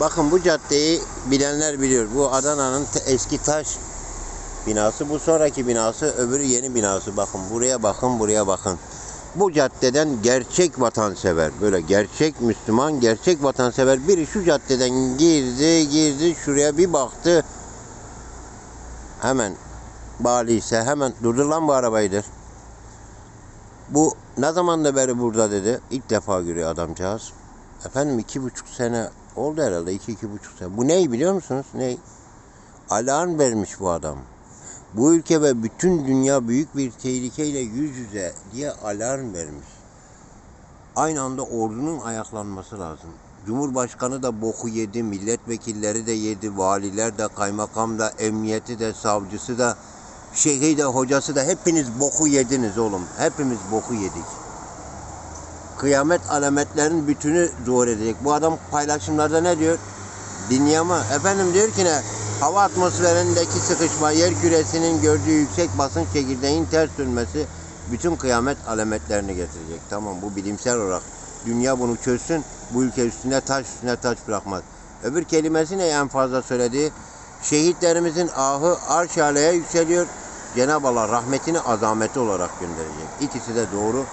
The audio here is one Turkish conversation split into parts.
bakın bu caddeyi bilenler biliyor. Bu Adana'nın eski taş binası. Bu sonraki binası, öbürü yeni binası. Bakın buraya bakın, buraya bakın. Bu caddeden gerçek vatansever, böyle gerçek Müslüman, gerçek vatansever biri şu caddeden girdi, girdi, şuraya bir baktı. Hemen Bali ise hemen durdur lan bu arabayıdır. Bu ne zaman da beri burada dedi. İlk defa görüyor adamcağız. Efendim iki buçuk sene oldu herhalde. iki iki buçuk sene. Bu ney biliyor musunuz? Ney? Alarm vermiş bu adam. Bu ülke ve bütün dünya büyük bir tehlikeyle yüz yüze diye alarm vermiş. Aynı anda ordunun ayaklanması lazım. Cumhurbaşkanı da boku yedi, milletvekilleri de yedi, valiler de, kaymakam da, emniyeti de, savcısı da, şeyhi de, hocası da hepiniz boku yediniz oğlum. Hepimiz boku yedik. Kıyamet alametlerin bütünü zuhur edecek. Bu adam paylaşımlarda ne diyor? Dünyama. Efendim diyor ki ne? Hava atmosferindeki sıkışma, yer küresinin gördüğü yüksek basınç çekirdeğin ters dönmesi bütün kıyamet alametlerini getirecek. Tamam bu bilimsel olarak. Dünya bunu çözsün. Bu ülke üstüne taş üstüne taş bırakmaz. Öbür kelimesi ne en fazla söylediği? Şehitlerimizin ahı arş aleye yükseliyor. Cenab-ı Allah rahmetini azameti olarak gönderecek. İkisi de doğru.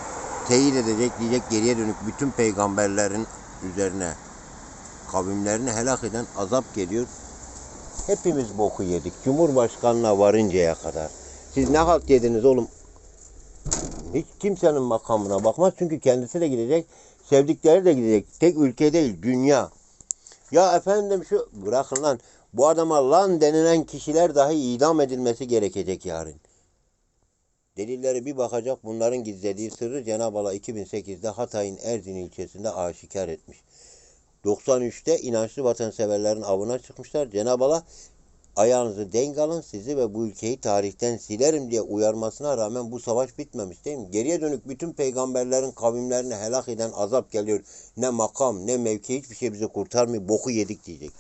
Teyit edecek diyecek geriye dönük bütün peygamberlerin üzerine kavimlerini helak eden azap geliyor. Hepimiz boku yedik. Cumhurbaşkanına varıncaya kadar. Siz ne halt yediniz oğlum? Hiç kimsenin makamına bakmaz. Çünkü kendisi de gidecek. Sevdikleri de gidecek. Tek ülke değil, dünya. Ya efendim şu bırakın lan. Bu adama lan denilen kişiler dahi idam edilmesi gerekecek yarın. Delilleri bir bakacak bunların gizlediği sırrı Cenab-ı Allah 2008'de Hatay'ın Erzin ilçesinde aşikar etmiş. 93'te inançlı vatanseverlerin avına çıkmışlar. Cenab-ı Allah ayağınızı denk alın sizi ve bu ülkeyi tarihten silerim diye uyarmasına rağmen bu savaş bitmemiş değil mi? Geriye dönük bütün peygamberlerin kavimlerini helak eden azap geliyor. Ne makam ne mevki hiçbir şey bizi kurtarmıyor. Boku yedik diyecek.